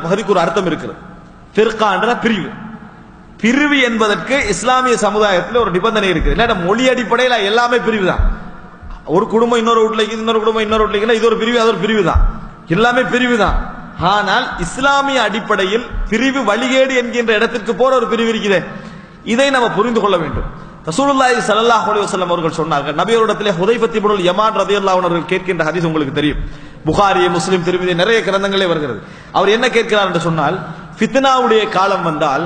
பகுதிக்கு ஒரு அர்த்தம் இருக்கிறது பிற்கான்ற பிரிவு. பிரிவு என்பதற்கு இஸ்லாமிய சமுதாயத்தில் ஒரு நிபந்தனை இருக்குது. இல்லை மொழி அடிப்படையில் எல்லாமே பிரிவு தான் ஒரு குடும்பம் இன்னொரு வீட்டில் இன்னொரு குடும்பம் இன்னொரு வீட்டில் இது ஒரு பிரிவு அது ஒரு பிரிவு தான் எல்லாமே பிரிவு தான் ஆனால் இஸ்லாமிய அடிப்படையில் பிரிவு வழிகேடு என்கின்ற இடத்திற்கு போற ஒரு பிரிவு இருக்குது. இதை நம்ம புரிந்து கொள்ள வேண்டும். ரசூலுல்லாஹி ஸல்லல்லாஹு அலைஹி வஸல்லம் அவர்கள் சொன்னார்கள் நபியரிடத்திலே ஹுதைஃபத் இப்னுல் யமான் ரலியல்லாஹு அன்ஹு அவர்கள் கேட்கின்ற ஹதீஸ் உங்களுக்கு தெரியும். புகாரி முஸ்லிம் திருமதி நிறைய கிரந்தங்களே வருகிறது. அவர் என்ன கேட்கிறார் என்று சொன்னால் ஃபித்னாவுடைய காலம் வந்தால்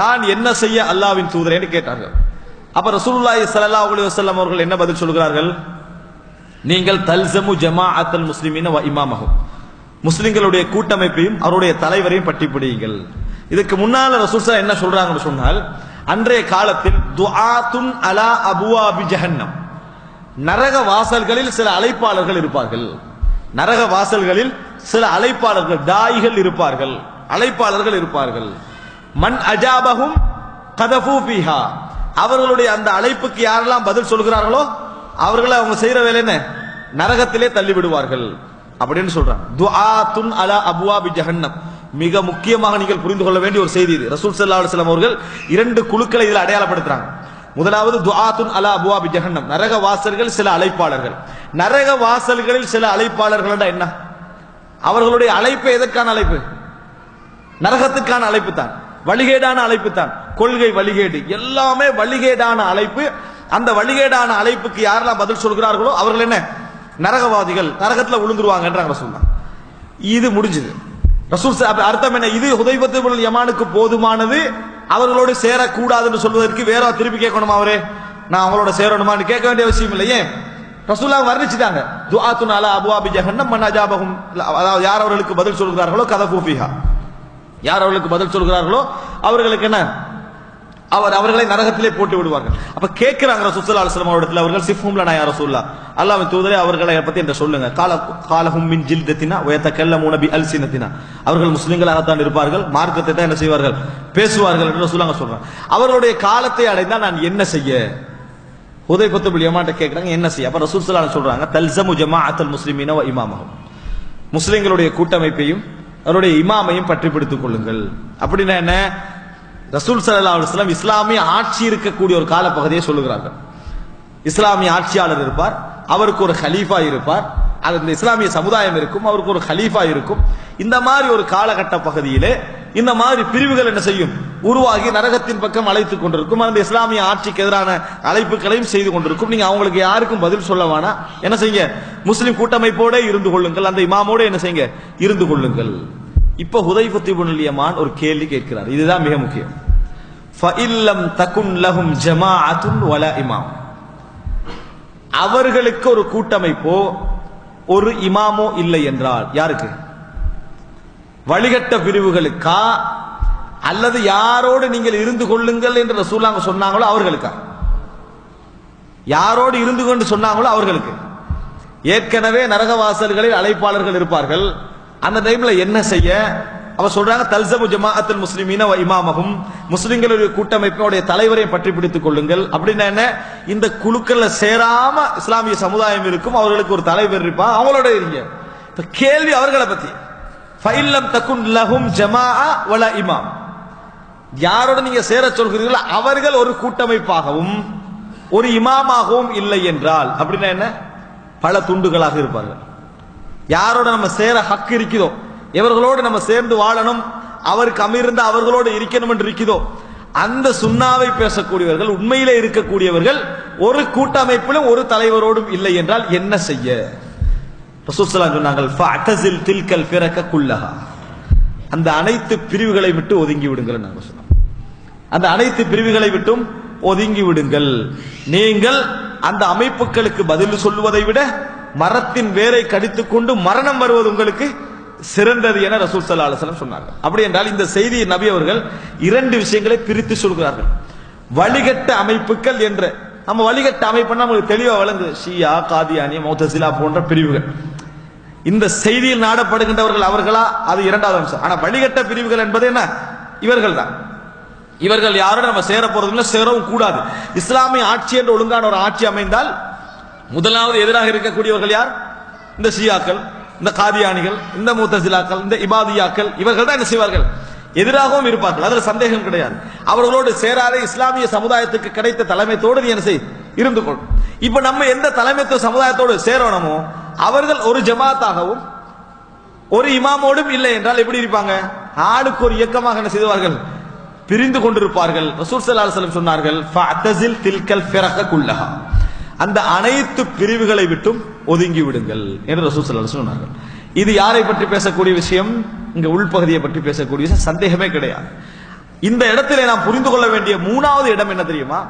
நான் என்ன செய்ய அல்லாவின் தூதரே? என்று கேட்டார்கள். அப்ப ரசூலுல்லாஹி ஸல்லல்லாஹு அலைஹி வஸல்லம் அவர்கள் என்ன பதில் சொல்கிறார்கள்? நீங்கள் தல்சமு ஜமாஅத்தல் முஸ்லிமீன வ இமாமஹும் முஸ்லிம்களுடைய கூட்டமைப்பையும் அவருடைய தலைவரையும் பட்டி பிடியுங்கள். இதுக்கு முன்னால ரசூல் என்ன சொல்றாங்கன்னு சொன்னால் அன்றைய காலத்தில் துஆத்துன் அலா அபுவாபி ஜஹன்னம். நரக வாசல்களில் சில அழைப்பாளர்கள் இருப்பார்கள். நரக வாசல்களில் சில அழைப்பாளர்கள் தாயிகள் இருப்பார்கள். அழைப்பாளர்கள் இருப்பார்கள். மண் அஜாபகும் கதஃபு அவர்களுடைய அந்த அழைப்புக்கு யாரெல்லாம் பதில் சொல்கிறார்களோ அவர்களை அவங்க செய்யற வேலை என்ன? நரகத்திலே தள்ளி விடுவார்கள் அப்படின்னு சொல்றாங்க. துன் அலா அபுவாபி ஜஹன்னம். மிக முக்கியமாக நீங்கள் புரிந்து கொள்ள வேண்டிய ஒரு செய்தி இது. ரசூல் ஸல்லல்லாஹு அலைஹி அவர்கள் இரண்டு குழுக்களை இதில் அடையாளப்படுத்துறாங்க. முதலாவது துஆத்துன் அலா அபுவாபி ஜஹன்னம். நரக வாசல்கள் சில அழைப்பாளர்கள். நரக வாசல்களில் சில அழைப்பாளர்கள் என்ன? அவர்களுடைய அழைப்பு எதற்கான அழைப்பு? நரகத்துக்கான அழைப்பு தான். வழிகேடான அழைப்பு தான். கொள்கை வழிகேடு. எல்லாமே வழிகேடான அழைப்பு. அந்த வழிகேடான அழைப்புக்கு யாரெல்லாம் பதில் சொல்கிறார்களோ அவர்கள் என்ன? நரகவாதிகள். நரகத்தில் விழுந்துருவாங்கன்றாங்க ரசூல் இது முடிஞ்சது. ரசூல் அர்த்தம் என்ன? இது ஹுதைபத்து யமானுக்கு போதுமானது. அவர்களோடு சேரக்கூடாதுன்னு சொல்வதற்கு வேற திருப்பி கேட்கணுமா அவரே? நான் அவங்களோட சேரணுமான்னு கேட்க வேண்டிய அவசியம் இல்லை. ஏன்? ரசூல்லா வர்ணிச்சிட்டாங்க. துஆத்துன் அலா அபுவாபி ஜஹன்னம் மன் அஜாபஹும் அதாவது யார் அவர்களுக்கு பதில் சொல்கிறார்களோ கதகூஃபிஹா யார் அவர்களுக்கு பதில் சொல்கிறார்களோ அவர்களுக்கு என்ன? அவர் அவர்களை நரகத்திலே போட்டு விடுவார்கள். அப்ப கேட்கிறாங்க ரசூலுல்லாஹி அலைஹி வஸல்லம் அவரிடத்தில் அவர்கள் சிஃபும்ல நான் யார சொல்லா அல்லாஹ்வின் தூதரே அவர்களை பத்தி என்று சொல்லுங்க. கால காலஹும் மின் ஜில்தத்தினா மூணபி பி அல்சினத்தினா. அவர்கள் முஸ்லிம்களாகத்தான் இருப்பார்கள். மார்க்கத்தை தான் என்ன செய்வார்கள்? பேசுவார்கள் என்று சொல்லுவாங்க சொல்றாங்க. அவர்களுடைய காலத்தை அடைந்தால் நான் என்ன செய்ய? உதய பின் யமான்ட்ட கேட்கிறாங்க என்ன செய்ய? அப்ப ரசூல் ஸல்லல்லாஹு சொல்றாங்க தல்சமு ஜமா அத்தல் முஸ்லிமின இமாமகம் முஸ்லிம்களுடைய கூட்டமைப்பையும் அவருடைய இமாமையும் பற்றி பிடித்துக் கொள்ளுங்கள். அப்படின்னா என்ன? ரசூல் சல்லா அலைஹி இஸ்லாமிய ஆட்சி இருக்கக்கூடிய ஒரு காலப்பகுதியை சொல்லுகிறார்கள். இஸ்லாமிய ஆட்சியாளர் இருப்பார் அவருக்கு ஒரு ஹலீஃபா இருப்பார் அது இந்த இஸ்லாமிய சமுதாயம் இருக்கும் அவருக்கு ஒரு ஹலீஃபா இருக்கும். இந்த மாதிரி ஒரு காலகட்ட பகுதியிலே இந்த மாதிரி பிரிவுகள் என்ன செய்யும்? உருவாகி நரகத்தின் பக்கம் அழைத்துக் கொண்டிருக்கும் அந்த இஸ்லாமிய ஆட்சிக்கு எதிரான அழைப்புகளையும் செய்து கொண்டிருக்கும். நீங்க அவங்களுக்கு யாருக்கும் பதில் சொல்ல வேணாம் என்ன செய்யுங்க? முஸ்லிம் கூட்டமைப்போட இருந்து கொள்ளுங்கள் அந்த இமாமோட என்ன செய்யுங்க? இருந்து கொள்ளுங்கள். இப்ப ஹுதைஃபத்து இப்னுல் ஒரு கேள்வி கேட்கிறார். இதுதான் மிக முக்கியம். ஃபஇல்லம் தகுன் லஹும் ஜமாஅத்துன் வலா இமாம் அவர்களுக்கு ஒரு கூட்டமைப்போ ஒரு இமாமோ இல்லை என்றால் யாருக்கு? வழிகட்ட பிரிவுகளுக்கா? அல்லது யாரோடு நீங்கள் இருந்து கொள்ளுங்கள் என்று ரசூலாங்க சொன்னாங்களோ அவர்களுக்கா? யாரோடு இருந்து கொண்டு சொன்னாங்களோ அவர்களுக்கு? ஏற்கனவே நரகவாசல்களில் அழைப்பாளர்கள் இருப்பார்கள். அந்த டைம்ல என்ன செய்ய? அவ சொல்றாங்க தல்சமு ஜமாஅத்துல் முஸ்லிமீன வ இமாமஹும். முஸ்லிம்களுடைய கூட்டமைப்பினுடைய தலைவரையும் பற்றி பிடித்துக் கொள்ளுங்கள். அப்படின்னா என்ன? இந்த குழுக்கள்ல சேராம இஸ்லாமிய சமுதாயம் இருக்கும். அவர்களுக்கு ஒரு தலைவர் இருப்பான் அவங்களோட இருங்க. இப்ப கேள்வி அவர்களை பத்தி. ஃபைல்லம் தக்குன் லஹும் ஜமாஅ வல இமாம். யாரோட நீங்க சேர சொல்கிறீர்களோ அவர்கள் ஒரு கூட்டமைப்பாகவும் ஒரு இமாமாகவும் இல்லை என்றால் அப்படின்னா என்ன? பல துண்டுகளாக இருப்பார்கள். யாரோட நம்ம சேர ஹக்கு இருக்கிறோம் இவர்களோடு நம்ம சேர்ந்து வாழணும்? அவருக்கு அமிர்ந்த அவர்களோடு இருக்கணும் என்று இருக்கிறதோ அந்த சுண்ணாவை பேசக்கூடியவர்கள் உண்மையிலே இருக்கக்கூடியவர்கள் ஒரு கூட்டமைப்பிலும் ஒரு தலைவரோடும் இல்லை என்றால் என்ன செய்ய? ரசூலுல்லாஹி சொன்னார்கள் தில்கல் ஃபிரக அந்த அனைத்து பிரிவுகளை விட்டு ஒதுங்கி விடுங்கள் நாங்கள் சொன்னோம். அந்த அனைத்து பிரிவுகளை விட்டும் ஒதுங்கி விடுங்கள். நீங்கள் அந்த அமைப்புகளுக்கு பதில் சொல்லுவதை விட மரத்தின் வேரை கடித்துக்கொண்டு மரணம் வருவது உங்களுக்கு சிறந்தது என ரசூல் சல்லா அலுவலம் சொன்னார்கள் அப்படி என்றால் இந்த செய்தியை நபி அவர்கள் இரண்டு விஷயங்களை பிரித்து சொல்கிறார்கள். வழிகட்ட அமைப்புகள் என்ற நம்ம வழிகட்ட அமைப்புன்னா நமக்கு தெளிவாக வழங்கு ஷியா காதியானி மௌத்தசிலா போன்ற பிரிவுகள். இந்த செய்தியில் நாடப்படுகின்றவர்கள் அவர்களா? அது இரண்டாவது அம்சம். ஆனா வழிகட்ட பிரிவுகள் என்பது என்ன? இவர்கள் தான். இவர்கள் யாரும் நம்ம சேர போறதுல சேரவும் கூடாது. இஸ்லாமிய ஆட்சி என்று ஒழுங்கான ஒரு ஆட்சி அமைந்தால் முதலாவது எதிராக இருக்கக்கூடியவர்கள் யார்? இந்த ஷியாக்கள். இந்த காதியானிகள் இந்த மூத்தசிலாக்கள் இந்த இபாதியாக்கள் இவர்கள் தான் என்ன செய்வார்கள்? எதிராகவும் இருப்பார்கள். அதில் சந்தேகம் கிடையாது. அவர்களோடு சேராத இஸ்லாமிய சமுதாயத்துக்கு கிடைத்த தலைமைத்தோடு நீ என்ன செய்? இருந்து கொள். இப்ப நம்ம எந்த தலைமைத்துவ சமுதாயத்தோடு சேரணுமோ அவர்கள் ஒரு ஜமாத்தாகவும் ஒரு இமாமோடும் இல்லை என்றால் எப்படி இருப்பாங்க? ஆளுக்கு ஒரு இயக்கமாக என்ன செய்வார்கள்? பிரிந்து கொண்டிருப்பார்கள். ரசூல் சொன்னார்கள் தில்கல் வஸல்லம் சொன்னார்கள் அந்த அனைத்து பிரிவுகளை விட்டும் ஒதுங்கி விடுங்கள் என்று ரசூல் சொன்னாங்க இது யாரை பற்றி பேசக்கூடிய விஷயம்? இங்க உள்பகுதியை பற்றி பேசக்கூடிய விஷயம். சந்தேகமே கிடையாது. இந்த இடத்துல நாம் புரிந்து கொள்ள வேண்டிய மூணாவது இடம் என்ன தெரியுமா?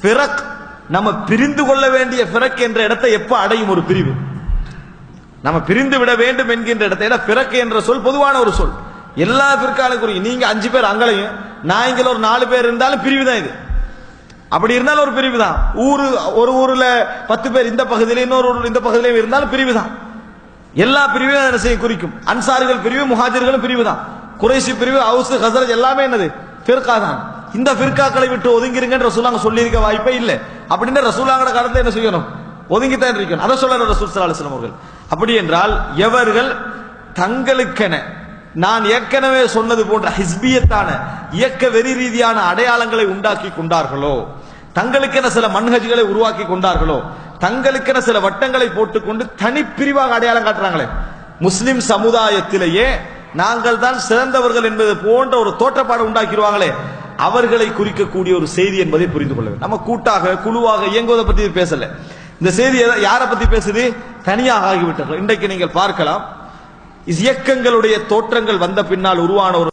பிறக் நம்ம பிரிந்து கொள்ள வேண்டிய பிறக் என்ற இடத்தை எப்ப அடையும் ஒரு பிரிவு? நம்ம பிரிந்து விட வேண்டும் என்கின்ற இடத்தை. விட பிறக்கு என்ற சொல் பொதுவான ஒரு சொல். எல்லா பிற்காலுக்குரிய நீங்க அஞ்சு பேர் அங்களையும் நான் இங்க ஒரு நாலு பேர் இருந்தாலும் பிரிவு தான் இது. அப்படி இருந்தாலும் ஒரு பிரிவு தான் ஊரு ஒரு ஊர்ல பத்து பேர் இந்த பகுதியில இன்னொரு ஊர் இந்த பகுதியிலையும் இருந்தாலும் பிரிவு தான் எல்லா பிரிவையும் என்ன செய்ய குறிக்கும். அன்சாரிகள் பிரிவு முஹாஜிர்களும் பிரிவு தான் குறைசி பிரிவு ஹவுஸ் ஹசரத் எல்லாமே என்னது? பிற்கா தான் இந்த பிற்காக்களை விட்டு ஒதுங்கிருங்கன்னு ரசூலாங்க சொல்லியிருக்க வாய்ப்பே இல்லை. அப்படின்னு ரசூலாங்கட காலத்துல என்ன செய்யணும்? ஒதுங்கித்தான் இருக்கணும். அதை சொல்ல ரசூல் ஸல்லல்லாஹு அவர்கள். அப்படி என்றால் எவர்கள் தங்களுக்கென நான் ஏற்கனவே சொன்னது போன்ற ஹிஸ்பியத்தான இயக்க வெறி ரீதியான அடையாளங்களை உண்டாக்கி கொண்டார்களோ தங்களுக்கென சில மண்ஹஜ்களை உருவாக்கி கொண்டார்களோ தங்களுக்கென சில வட்டங்களை போட்டுக்கொண்டு தனிப்பிரிவாக அடையாளம் காட்டுறாங்களே. முஸ்லிம் சமுதாயத்திலேயே நாங்கள் தான் சிறந்தவர்கள் என்பது போன்ற ஒரு தோற்றப்பாடு உண்டாக்கிடுவாங்களே. அவர்களை குறிக்கக்கூடிய ஒரு செய்தி என்பதை புரிந்து கொள்ள நம்ம கூட்டாக குழுவாக இயங்குவதை பத்தி பேசல. இந்த செய்தி யாரை பத்தி பேசுது? தனியாக ஆகிவிட்டார்கள் இன்றைக்கு நீங்கள் பார்க்கலாம். இயக்கங்களுடைய தோற்றங்கள் வந்த பின்னால் உருவான ஒரு